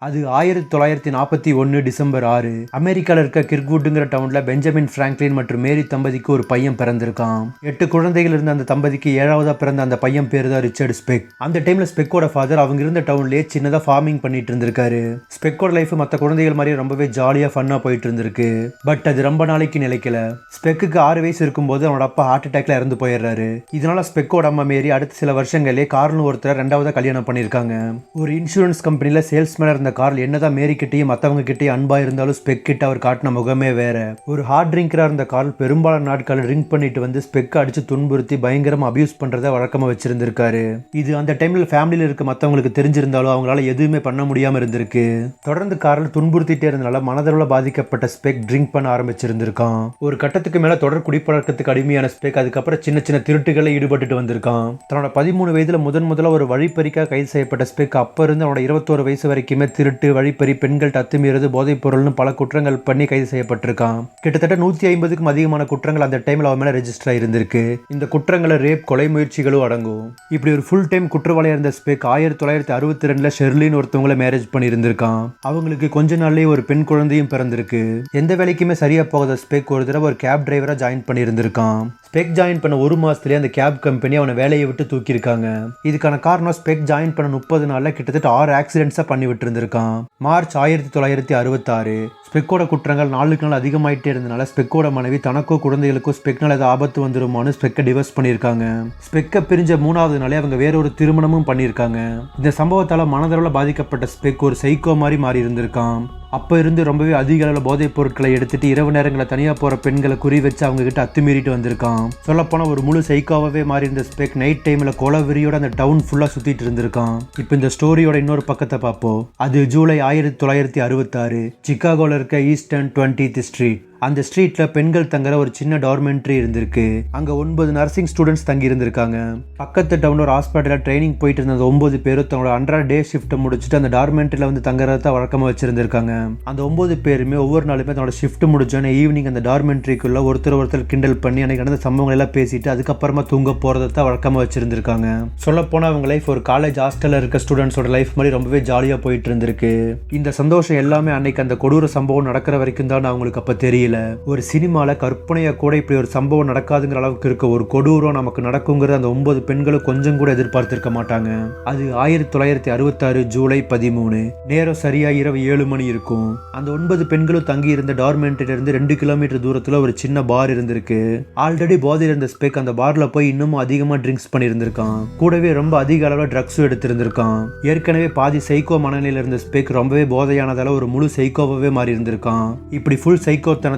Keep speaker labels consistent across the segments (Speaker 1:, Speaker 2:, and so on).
Speaker 1: அது ஆயிரத்தி தொள்ளாயிரத்தி நாற்பத்தி ஒன்று டிசம்பர் ஆறு. அமெரிக்காவில் இருக்க கிர்க்வுட்டுங்கிற டவுனில் பெஞ்சமின் ஃப்ராங்க்லின் மற்றும் மேரி தம்பதிக்கு ஒரு பையன் பிறந்திருக்கான். எட்டு குழந்தைகள் இருந்த அந்த தம்பதிக்கு ஏழாவதா பிறந்த அந்த பையன் பேர் தான் ரிச்சர்ட் ஸ்பெக். அந்த டைமில் ஸ்பெக்கோட ஃபாதர் அவங்க இருந்த டவுன்லேயே சின்னதாக ஃபார்மிங் பண்ணிட்டு இருந்திருக்காரு. ஸ்பெக்கோட லைஃப் மற்ற குழந்தைகள் மாதிரியே ரொம்பவே ஜாலியாக ஃபன்னாக போயிட்டு இருந்திருக்கு. பட் அது ரொம்ப நாளைக்கு நிலைக்கல. ஸ்பெக்குக்கு ஆறு வயசு இருக்கும்போது அவனோட அப்பா ஹார்ட் அட்டாக்ல இறந்து போயிடுறாரு. இதனால ஸ்பெக்கோட அம்மா மேரி அடுத்த சில வருஷங்களே கார்னு ஒருத்தர் ரெண்டாவதா கல்யாணம் பண்ணியிருக்காங்க. ஒரு இன்சூரன்ஸ் கம்பெனியில் சேல்ஸ்மேனாக இருந்த கார்ல் என்னதான் மேரி கிட்டேயும் மற்றவங்க கிட்டேயும் அன்பா இருந்தாலும் ஸ்பெக் கிட்ட அவர் காட்டின முகமே வேற. ஒரு ஹார்ட் ட்ரிங்கராக இருந்த கார்ல் பெரும்பாலான நாட்கள் ட்ரிங்க் பண்ணிட்டு வந்து ஸ்பெக் அடிச்சு துன்புறுத்தி பயங்கரமாக அபியூஸ் பண்றதை வழக்கமாக வச்சிருந்திருக்காரு. இது அந்த டைமில் ஃபேமிலியில் இருக்க மற்றவங்களுக்கு தெரிஞ்சிருந்தாலும் அவங்களால எதுவுமே பண்ண முடியாமல் இருந்திருக்கு. தொடர்ந்து காரில் துன்புறுத்திட்டே இருந்தனால மனதளவில் பாதிக்கப்பட்ட ஸ்பெக் ட்ரிங்க் பண்ண ஆரம்பிச்சிருந்திருக்கான். ஒரு கட்டத்துக்கு மேலே தொடர் குடிப்பழக்கத்துக்கு அடிமையான ஸ்பெக் அதுக்கப்புறம் சின்ன சின்ன திருட்டுகளை ஈடுபட்டுட்டு வந்திருக்கான். தன்னோட பதிமூணு வயதில் முதன் முதல்ல ஒரு வழிப்பறிக்காக கைது செய்யப்பட்ட ஸ்பெக் அப்போ இருந்து அவனோட இருபத்தோரு வயசு வரைக்குமே திருட்டு வழிப்பறி பெண்கள் அத்துமீறது போதைப் பொருள்னு பல குற்றங்கள் பண்ணி கைது செய்யப்பட்டிருக்கான் கிட்டத்தட்ட நூத்தி ஐம்பதுக்கும் அதிகமான குற்றங்கள் அந்த டைம்ல அவன் மேல ரெஜிஸ்டர் ஆயிருந்திருக்கு. இந்த குற்றங்களை ரேப் கொலை முயற்சிகளும் அடங்கும். இப்படி ஒரு ஃபுல் டைம் குற்றவாளியா இருந்த ஸ்பெக் ஆயிரத்தி தொள்ளாயிரத்தி அறுபத்தி ரெண்டுல ஷெர்லின்னு ஒருத்தவங்களை மேரேஜ் பண்ணியிருந்திருக்கான் அவங்களுக்கு கொஞ்ச நாள்லயே ஒரு பெண் குழந்தையும் பிறந்திருக்கு. எந்த வேலைக்குமே சரியா போகாத ஸ்பெக் ஒரு தடவை ஒரு கேப் டிரைவரா ஜாயின் பண்ணியிருந்திருக்கான் ஸ்பெக் ஜாயின் பண்ண ஒரு மாசத்துலயே அந்த கேப் கம்பெனி அவனை வேலையை விட்டு தூக்கியிருக்காங்க. இதுக்கான காரணம் ஸ்பெக் ஜாயின் பண்ண முப்பது நாள்ல கிட்டத்தட்ட ஆறு ஆக்சிடென்ட்ஸா பண்ணி விட்டுருந்திருக்கான் மார்ச் ஆயிரத்தி தொள்ளாயிரத்தி அறுபத்தாறு ஸ்பெக்கோட குற்றங்கள் நாளுக்கு நாள் அதிகமாயிட்டே இருந்தனால ஸ்பெக்கோட மனைவி தனக்கோ குழந்தைகளுக்கோ ஸ்பெக்னால ஏதாவது ஆபத்து வந்துருமான்னு ஸ்பெக்கை டிவர்ஸ் பண்ணியிருக்காங்க. ஸ்பெக்கை பிரிஞ்ச மூணாவது நாளே அவங்க வேற ஒரு திருமணமும் பண்ணியிருக்காங்க. இந்த சம்பவத்தால மனதளவில் பாதிக்கப்பட்ட ஸ்பெக் ஒரு சைக்கோ மாதிரி மாறி இருந்திருக்கான். அப்போ இருந்து ரொம்பவே அதிக அளவில் போதைப் பொருட்களை எடுத்துட்டு இரவு நேரங்களில் தனியாக போகிற பெண்களை குறி வச்சு அவங்ககிட்ட அத்துமீறிட்டு வந்திருக்கான். சொல்லப்போனால் ஒரு முழு சைக்காவே மாறி இருந்த ஸ்பெக் நைட் டைமில் கொலவெறியோட அந்த டவுன் ஃபுல்லாக சுற்றிட்டு இருந்திருக்கான். இப்போ இந்த ஸ்டோரியோட இன்னொரு பக்கத்தை பார்ப்போம். அது ஜூலை ஆயிரத்தி தொள்ளாயிரத்தி அறுபத்தாறு சிக்காகோவில் இருக்க ஈஸ்டர்ன் டுவெண்ட்டி ஸ்ட்ரீட். அந்த ஸ்ட்ரீட்ல பெண்கள் தங்குற ஒரு சின்ன டார்மெண்ட்ரி இருந்திருக்கு. அங்க ஒன்பது நர்சிங் ஸ்டூடெண்ட்ஸ் தங்கி இருந்திருக்காங்க பக்கத்து டவுன்ல ஒரு ஹாஸ்பிட்டலில் ட்ரைனிங் போயிட்டு இருந்த ஒன்பது பேரும் தங்களோட அன்றாட டே ஷிஃப்ட்டை முடிச்சுட்டு அந்த டார்மெண்ட்ரியில் வந்து தங்குறத வழக்கமாக வச்சிருந்திருக்காங்க. அந்த ஒன்பது பேருமே ஒவ்வொரு நாளுமே தன்னோட ஷிஃப்ட் முடிச்சோன்னே ஈவினிங் அந்த டார்மெண்ட்ரிக்குள்ள ஒருத்தர் ஒருத்தர் கிண்டல் பண்ணி அன்னைக்கு நடந்த சம்பவங்கள் எல்லாம் பேசிட்டு அதுக்கப்புறமா தூங்க போறதை தான் வழக்கமாக வச்சிருந்திருக்காங்க. சொல்லப்போனால் அவங்க லைஃப் ஒரு காலேஜ் ஹாஸ்டலில் இருக்க ஸ்டூடெண்ட்ஸோட லைஃப் மாதிரி ரொம்பவே ஜாலியாக போயிட்டு இருந்திருக்கு. இந்த சந்தோஷம் எல்லாமே அன்னைக்கு அந்த கொடூர சம்பவம் நடக்கிற வரைக்கும் தான் அவங்களுக்கு அப்போ தெரியல ஒரு சினிமால கற்பனையா கூட இப்படி ஒரு சம்பவம் நடக்காதுங்கிற அளவுக்கு இருக்க ஒரு கொடூரம் நமக்கு நடக்குங்கிறது அந்த ஒன்பது பெண்களும் கொஞ்சம் கூட எதிர்பார்த்திருக்க மாட்டாங்க. அது ஆயிரத்தி தொள்ளாயிரத்தி அறுபத்தாறு ஜூலை பதிமூணு. நேரம் சரியா இரவு ஏழு மணி இருக்கும். அந்த ஒன்பது பெண்களும் தங்கி இருந்த டார்மெண்ட்ல இருந்து ரெண்டு கிலோமீட்டர் தூரத்துல ஒரு சின்ன பார் இருந்திருக்கு. ஆல்ரெடி போதையில் இருந்த ஸ்பெக் அந்த பார்ல போய் இன்னமும் அதிகமா ட்ரிங்க்ஸ் பண்ணியிருந்திருக்கான். கூடவே ரொம்ப அதிக அளவில் ட்ரக்ஸும் எடுத்திருந்திருக்கான். ஏற்கனவே பாதி சைக்கோ மனநிலையில் இருந்த ஸ்பெக் ரொம்பவே போதையானதால ஒரு முழு சைக்கோவாவே மாறி இருந்திருக்கான் இப்படி ஃபுல்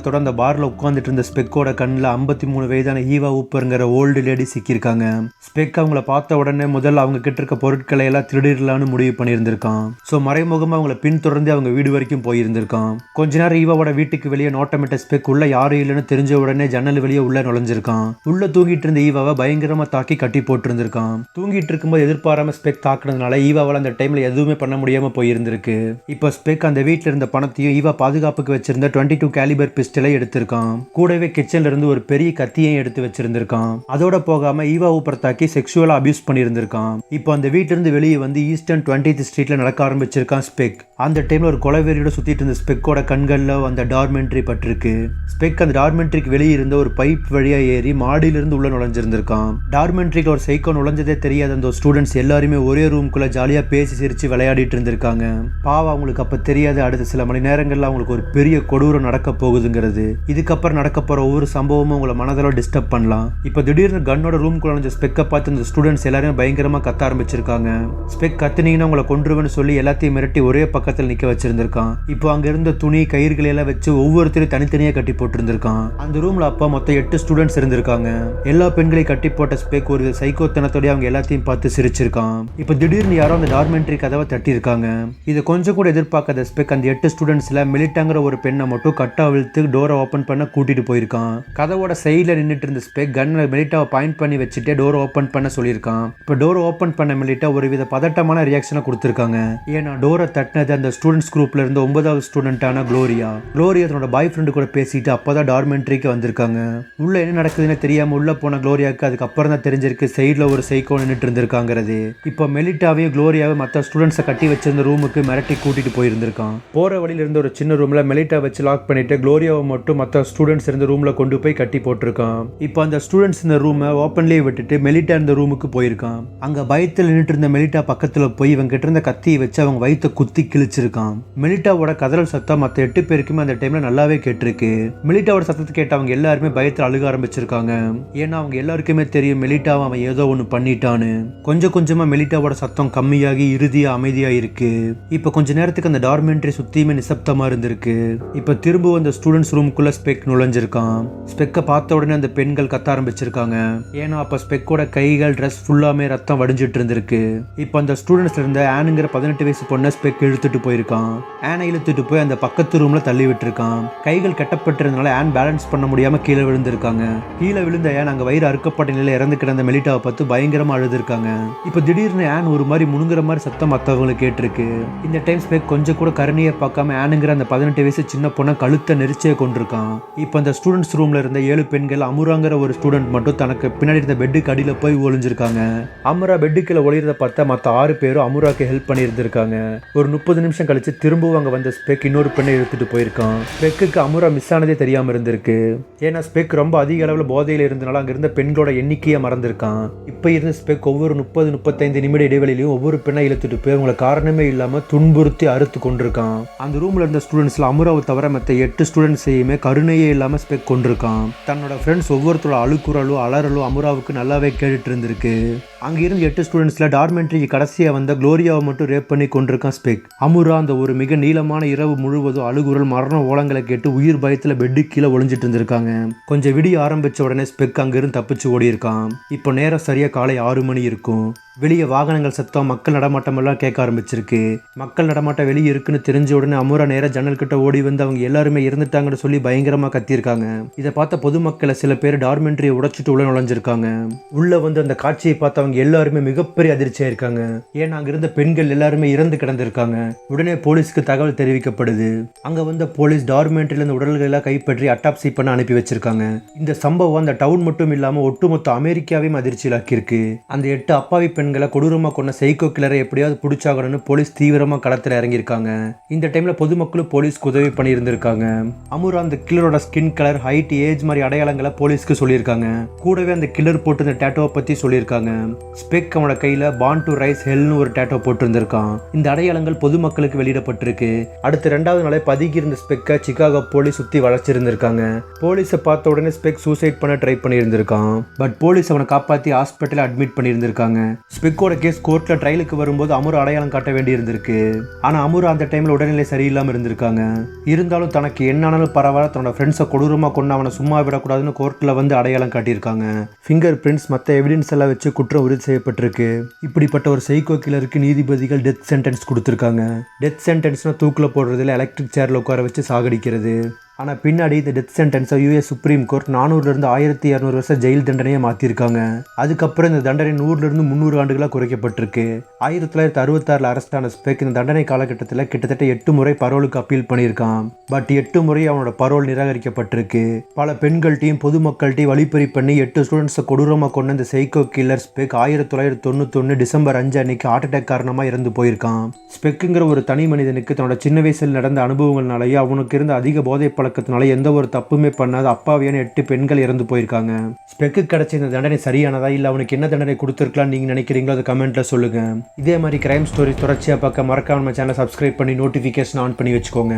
Speaker 1: சைக்கோத்தனத்தோட அந்த பார்ல உட்காந்துட்டு இருந்த ஸ்பெக்கோட கண்ணில் ஐம்பத்தி மூணு வயதான ஈவா ஊப்பருங்கிற ஓல்டு லேடி சிக்கியிருக்காங்க. ஸ்பெக் அவங்கள பார்த்த உடனே முதல்ல அவங்க கிட்ட இருக்க பொருட்களை எல்லாம் திருடிடலான்னு முடிவு பண்ணியிருந்திருக்கான். ஸோ மறைமுகமாக அவங்கள பின்தொடர்ந்து அவங்க வீடு வரைக்கும் போயிருந்திருக்கான். கொஞ்ச நேரம் ஈவாவோட வீட்டுக்கு வெளியே நோட்டமிட்ட ஸ்பெக் உள்ள யாரும் இல்லைன்னு தெரிஞ்ச உடனே ஜன்னல் வெளியே உள்ள நுழைஞ்சிருக்கான். உள்ள தூங்கிட்டு இருந்த ஈவாவை பயங்கரமா தாக்கி கட்டி போட்டிருந்திருக்கான். தூங்கிட்டு இருக்கும்போது எதிர்பாராம ஸ்பெக் தாக்குனதுனால ஈவாவால் அந்த டைம்ல எதுவுமே பண்ண முடியாம போயிருந்திருக்கு. இப்போ ஸ்பெக் அந்த வீட்டில் இருந்த பணத்தையும் ஈவா பாதுகாப்புக்கு வச்சிருந்த டுவெண்ட்டி டூ கேலிபர் பிஸ்டலை எடுத்திருக்கான் கூடவே கிச்சன்ல இருந்து ஒரு பெரிய கத்தியையும் எடுத்து வச்சிருந்திருக்கான் அதோட போகாம ஈவா ஊப்பர் தாக்கி செக்ஷுவலா அபியூஸ் பண்ணியிருந்திருக்கான் இப்போ அந்த வீட்டில இருந்து வெளியே வந்து ஈஸ்டர்ன் டுவெண்ட்டி ஸ்ட்ரீட்ல நடக்க ஆரம்பிச்சிருக்கான் ஸ்பெக் அந்த டைம்ல ஒரு கொலைவெறியோட சுத்திட்டு இருந்த ஸ்பெக்கோட கண்கள்ல அந்த டார்மெண்ட்ரி பட்டிருக்கு. ஸ்பெக் அந்த டார்மெண்ட்ரிக்கு வெளியே இருந்த ஒரு பைப் வழியா ஏறி மாடியிலிருந்து உள்ள நுழைஞ்சிருந்திருக்கான் டார்மெண்ட்ரிக்கு ஒரு சைக்கோ நுழைஞ்சதே தெரியாத. அந்த ஸ்டூடெண்ட்ஸ் எல்லாருமே ஒரே ரூம்குள்ள ஜாலியா பேசி சிரிச்சு விளையாடிட்டு இருந்திருக்காங்க. பாவம் அவங்களுக்கு அப்ப தெரியாது. அடுத்த சில மணி நேரங்கள்ல அவங்களுக்கு ஒரு பெரிய கொடூரம் நடக்க போகுதுங்கிறது இதுக்கப்புறம் நடக்க போகிற ஒவ்வொரு சம்பவமும் உங்களை மனதளவு டிஸ்டர்ப் பண்ணலாம். இப்போ திடீர்னு கன்னோட ரூம் குழந்தை ஸ்பெக்கை பார்த்து அந்த ஸ்டூடெண்ட்ஸ் எல்லாரும் பயங்கரமாக கத்த ஆரம்பிச்சிருக்காங்க. ஸ்பெக் கத்துனீங்கன்னா உங்களை கொன்றுவேன்னு சொல்லி எல்லாத்தையும் மிரட்டி ஒரே பக்கத்தில் நிற்க வச்சிருந்திருக்கான். இப்போ அங்கே இருந்த துணி கயிறுகளை எல்லாம் வச்சு ஒவ்வொருத்தரையும் தனித்தனியாக கட்டி போட்டிருந்திருக்கான். அந்த ரூமில் அப்பா மொத்தம் எட்டு ஸ்டூடெண்ட்ஸ் இருந்திருக்காங்க. எல்லா பெண்களையும் கட்டி போட்ட ஸ்பெக் ஒரு சைக்கோத்தனத்தோடய அவங்க எல்லாத்தையும் பார்த்து சிரிச்சிருக்கான். இப்போ திடீர்னு யாரோ அந்த டார்மெண்ட்ரி கதவை தட்டியிருக்காங்க. இதை கொஞ்சம் கூட எதிர்பார்க்காத ஸ்பெக் அந்த எட்டு ஸ்டூடெண்ட்ஸில் மிலிட்டாங்கிற ஒரு பெண்ணை மட்டும் கட்டா அவிழ்த்து டோரை ஓப்பன் பண்ண கூட்டிகிட்டு போயிருக்கான். கதவோட சைடில் நின்றுட்டு இருந்த ஸ்பெக் கன்னை மெலிட்டாவை பாயிண்ட் பண்ணி வச்சுட்டே டோரை ஓப்பன் பண்ண சொல்லியிருக்கான். இப்போ டோரை ஓப்பன் பண்ண மெலிட்டா ஒரு வித பதட்டமான ரியாக்ஷனை கொடுத்துருக்காங்க. ஏன்னா டோரை தட்டினது அந்த ஸ்டூடெண்ட்ஸ் குரூப்ல இருந்த ஒன்பதாவது ஸ்டூடெண்ட்டான க்ளோரியா. க்ளோரியா தன்னோட பாய் ஃப்ரெண்டு கூட பேசிட்டு அப்போ தான் டார்மெண்ட்ரிக்கு வந்திருக்காங்க. உள்ள என்ன நடக்குதுன்னு தெரியாமல் உள்ள போன க்ளோரியாவுக்கு அதுக்கப்புறம் தான் தெரிஞ்சிருக்கு சைடில் ஒரு சைக்கோ நின்றுட்டு இருந்திருக்காங்கிறது. இப்போ மெலிட்டாவையும் க்ளோரியாவையும் மற்ற ஸ்டூடெண்ட்ஸை கட்டி வச்சிருந்த ரூமுக்கு மிரட்டி கூட்டிட்டு போயிருந்திருக்கான். போற வழியில இருந்த ஒரு சின்ன ரூம்ல மெலிட்டா வச்சு லாக் பண்ணிட்டு குளோரியாவை மட்டும் மற்ற ஸ்டூடெண்ட்ஸ் இருந்த ரூமில் கொண்டு போய் கட்டி போட்டிருக்கான். இப்போ அந்த ஸ்டூடெண்ட்ஸ் இந்த ரூமை ஓப்பன்லேயே விட்டுட்டு மெலிட்டா இருந்த ரூமுக்கு போயிருக்கான். அங்க பயத்தில் நின்றுட்டு இருந்த மெலிட்டா பக்கத்தில் போய் இவங்க கிட்ட இருந்த கத்தியை வச்சு அவங்க வயிற்ற குத்தி கிழிச்சிருக்கான். மெலிட்டாவோட கதறல் சத்தம் மற்ற எட்டு பேருக்குமே அந்த டைம்ல நல்லாவே கேட்டிருக்கு. மெலிட்டாவோட சத்தத்தை கேட்ட அவங்க எல்லாருமே பயத்தில் அழுக ஆரம்பிச்சிருக்காங்க. ஏன்னா அவங்க எல்லாருக்குமே தெரியும் மெலிட்டாவை அவன் ஏதோ ஒன்று பண்ணிட்டான்னு. கொஞ்சம் கொஞ்சமா மெலிட்டாவோட சத்தம் கம்மியாகி இறுதியாக அமைதியாக இருக்கு இப்போ கொஞ்ச நேரத்துக்கு அந்த டார்மெண்ட்ரி சுத்தியுமே நிசப்தமா இருந்திருக்கு. இப்போ திரும்பவும் அந்த ஸ்டூடெண்ட்ஸ் ரூமுக்குள்ள ஸ்பெக் நுழைஞ்சிருக்கான். ஸ்பெக்கை பார்த்த உடனே அந்த பெண்கள் கத்த ஆரம்பிச்சிருக்காங்க. ஏன்னா அப்ப ஸ்பெக்கோட கைகள் ட்ரெஸ் ஃபுல்லாமே ரத்தம் வடிஞ்சிட்டு இருந்திருக்கு. இப்போ அந்த ஸ்டூடெண்ட்ஸ் இருந்த ஆனுங்கிற பதினெட்டு வயசு பொண்ணை ஸ்பெக் இழுத்துட்டு போயிருக்கான். ஆனை இழுத்துட்டு போய் அந்த பக்கத்து ரூம்ல தள்ளி விட்டுருக்கான். கைகள் கட்டப்பட்டிருந்தனால ஆன் பேலன்ஸ் பண்ண முடியாம கீழே விழுந்திருக்காங்க. கீழே விழுந்த ஏன் அங்க வயிறு அறுக்கப்பட்ட நிலையில இறந்து கிடந்த மெலிட்டாவை பார்த்து பயங்கரமா அழுதுருக்காங்க. இப்போ திடீர்னு ஆன் ஒரு மாதிரி முணுங்குற மாதிரி சத்தம் மற்றவங்களுக்கு கேட்டிருக்கு. இந்த டைம் ஸ்பெக் கொஞ்சம் கூட கருணையை பார்க்காம ஆனுங்கிற அந்த பதினெட்டு வயசு சின்ன பொண்ணை கழுத்தை நெரிச்சே கொண்டிருக்கான். இப்போ அந்த ஸ்டூடெண்ட்ஸ் ரூமில் இருந்த ஏழு பெண்கள் அமுராங்கிற ஒரு ஸ்டூடெண்ட் மட்டும் தனக்கு பின்னாடி இருந்த பெட்டுக்கு அடியில் போய் ஒளிஞ்சிருக்காங்க. அமரா பெட்டுக்கில் ஒளியறத பார்த்தா மற்ற ஆறு பேரும் அமுராக்கு ஹெல்ப் பண்ணியிருந்திருக்காங்க. ஒரு முப்பது நிமிஷம் கழிச்சு திரும்பவும் அங்கே வந்த ஸ்பெக் இன்னொரு பெண்ணை இழுத்துட்டு போயிருக்கான். ஸ்பெக்குக்கு அமுரா மிஸ் ஆனதே தெரியாமல் இருந்திருக்கு. ஏன்னா ஸ்பெக் ரொம்ப அதிக அளவில் போதையில் இருந்தனால அங்கே இருந்த பெண்களோட எண்ணிக்கையை மறந்துருக்கான். இப்போ இருந்த ஸ்பெக் ஒவ்வொரு முப்பது முப்பத்தைந்து நிமிட இடைவெளியிலையும் ஒவ்வொரு பெண்ணை இழுத்துட்டு போய் அவங்கள காரணமே இல்லாமல் துன்புறுத்தி அறுத்து கொண்டிருக்கான். அந்த ரூமில் இருந்த ஸ்டூடெண்ட்ஸில் அமுராவை தவிர மற்ற எட்டு ஸ்டூடெண்ட்ஸையுமே கருணையே இல்லாமல் ஸ்பெக் கொண்டிருக்கான். தன்னோட ஃப்ரெண்ட்ஸ் ஒவ்வொருத்தரோட அழுக்குறலும் அலறலும் அமுராவுக்கு நல்லாவே கேட்டுட்டு இருந்திருக்கு. அங்கே இருந்து எட்டு ஸ்டூடெண்ட்ஸில் டார்மெண்ட்ரிக்கு கடைசியாக வந்த குளோரியாவை மட்டும் ரேப் பண்ணி கொண்டிருக்கான் ஸ்பெக் அமுரா அந்த ஒரு மிக நீளமான இரவு முழுவதும் அழுகுரல் மரண ஓலங்களை கேட்டு உயிர் பயத்தில் பெட்டு கீழே ஒளிஞ்சிட்டு இருந்திருக்காங்க. கொஞ்சம் விடிய ஆரம்பித்த உடனே ஸ்பெக் அங்கிருந்து தப்பிச்சு ஓடி இருக்கான் இப்போ நேரம் சரியாக காலை ஆறு மணி இருக்கும். வெளியே வாகனங்கள் சத்தம் மக்கள் நடமாட்டம் எல்லாம் கேட்க ஆரம்பிச்சிருக்கு. மக்கள் நடமாட்டம் வெளியே இருக்குன்னு தெரிஞ்ச உடனே அமுரா நேராக ஜன்னல் கிட்ட ஓடி வந்து அவங்க எல்லாருமே இருந்துட்டாங்கன்னு சொல்லி பயங்கரமா கத்தியிருக்காங்க. இதை பார்த்த பொதுமக்களை சில பேர் டார்மெண்ட்ரியை உடைச்சிட்டு உள்ள நுழைஞ்சிருக்காங்க. உள்ள வந்து அந்த காட்சியை பார்த்து அவங்க எல்லாருமே மிகப்பெரிய அதிர்ச்சியா இருக்காங்க. ஏன்னா அங்க இருந்த பெண்கள் எல்லாருமே இறந்து கிடந்திருக்காங்க. உடனே போலீஸ்க்கு தகவல் தெரிவிக்கப்படுது. அங்க வந்த போலீஸ் டார்மெண்ட்ரியில இருந்த உடல்களை எல்லாம் கைப்பற்றி அட்டாப்சி பண்ண அனுப்பி வச்சிருக்காங்க. இந்த சம்பவம் அந்த டவுன் மட்டும் இல்லாம ஒட்டுமொத்த அமெரிக்காவையும் அதிர்ச்சியிலாக்கியிருக்கு அந்த எட்டு அப்பாவி பெண் பெண்களை கொடூரமா கொண்ட சைக்கோ கிளரை எப்படியாவது பிடிச்சாகணும்னு போலீஸ் தீவிரமா களத்தில் இறங்கியிருக்காங்க. இந்த டைம்ல பொதுமக்களும் போலீஸ்க்கு உதவி பண்ணியிருந்திருக்காங்க. அமுரா அந்த கில்லரோட ஸ்கின் கலர் ஹைட் ஏஜ் மாதிரி அடையாளங்களை போலீஸ்க்கு சொல்லியிருக்காங்க. கூடவே அந்த கில்லர் போட்டு இந்த டேட்டோவை பத்தி சொல்லியிருக்காங்க. ஸ்பெக் அவனோட கையில பான் டு ரைஸ் ஹெல்னு ஒரு டேட்டோ போட்டிருந்திருக்கான். இந்த அடையாளங்கள் பொதுமக்களுக்கு வெளியிடப்பட்டிருக்கு. அடுத்து ரெண்டாவது நாளே பதுக்கி இருந்த ஸ்பெக்கை சிகாகோ போலீஸ் சுத்தி வளர்ச்சிருந்திருக்காங்க போலீஸை பார்த்த உடனே ஸ்பெக் சூசைட் பண்ண ட்ரை பண்ணியிருந்திருக்கான். பட் போலீஸ் அவனை காப்பாற்றி ஹாஸ்பிட்டலில் அட்மிட் பண்ணியிருந்திருக்காங்க. ஸ்பிக்கோட கேஸ் கோர்ட்ல ட்ரையலுக்கு வரும்போது அமுர் அடையாளம் காட்ட வேண்டி இருந்திருக்கு ஆனா அமுர் அந்த டைம்ல உடல்நிலை சரியில்லாம இருந்திருக்காங்க. இருந்தாலும் தனக்கு என்னானாலும் பரவாயில்ல தன்னோட ஃப்ரெண்ட்ஸை கொடூரமா கொண்டு அவனை சும்மா விடக்கூடாதுன்னு கோர்ட்ல வந்து அடையாளம் காட்டியிருக்காங்க. ஃபிங்கர் பிரிண்ட்ஸ் மற்ற எவிடன்ஸ் எல்லாம் வச்சு குற்றம் உறுதி செய்யப்பட்டிருக்கு. இப்படிப்பட்ட ஒரு சைக்கோ கிளருக்கு நீதிபதிகள் டெத் சென்டென்ஸ் கொடுத்துருக்காங்க. டெத் சென்டென்ஸ்னா தூக்கில் போடுறதுல எலக்ட்ரிக் சேரில் உட்கார வச்சு சாகடிக்கிறது. ஆனால் பின்னாடி இந்த டெத் சென்டென்ஸை யூஎஸ் சுப்ரீம் கோர்ட் நானூறுலேருந்து ஆயிரத்தி இரநூறு வருஷம் ஜெயில் தண்டனையை மாற்றிருக்காங்க அதுக்கப்புறம் இந்த தண்டனை நூறுலேருந்து முந்நூறு ஆண்டுகளாக குறைக்கப்பட்டிருக்கு. ஆயிரத்தி தொள்ளாயிரத்தி அறுபத்தாறில் அரஸ்டான ஸ்பெக் இந்த தண்டனை காலகட்டத்தில் கிட்டத்தட்ட எட்டு முறை பரோலுக்கு அப்பீல் பண்ணியிருக்கான். பட் எட்டு முறை அவனோட பரோல் நிராகரிக்கப்பட்டிருக்கு. பல பெண்கள்ட்டையும் பொதுமக்கள்கிட்டையும் வழிப்பறி பண்ணி எட்டு ஸ்டூடெண்ட்ஸை கொடூரமாக கொண்ட இந்த சைக்கோ கில்லர் ஸ்பெக் ஆயிரத்தி தொள்ளாயிரத்தி தொண்ணூத்தொன்று டிசம்பர் அஞ்சு அன்னைக்கு ஹார்ட் அட்டாக் காரணமாக இறந்து போயிருக்கான். ஸ்பெக்குங்கிற ஒரு தனி மனிதனுக்கு தன்னோட சின்ன வயசில் நடந்த அனுபவங்கள்னாலேயே அவனுக்கு இருந்த அதிக போதை பழக்கத்தினால எந்த ஒரு தப்புமே பண்ணாத அப்பாவியான எட்டு பெண்கள் இறந்து போயிருக்காங்க. ஸ்பெக்கு கிடைச்ச இந்த தண்டனை சரியானதா இல்லை அவனுக்கு என்ன தண்டனை கொடுத்துருக்கலாம் நீங்கள் நினைக்கிறீங்களோ அதை கமெண்ட்ல சொல்லுங்க. இதே மாதிரி கிரைம் ஸ்டோரி தொடர்ச்சியாக பார்க்க மறக்காம நம்ம சேனலை சப்ஸ்கிரைப் பண்ணி நோட்டிஃபிகேஷன் ஆன் பண்ணி வச்சுக்கோங்க.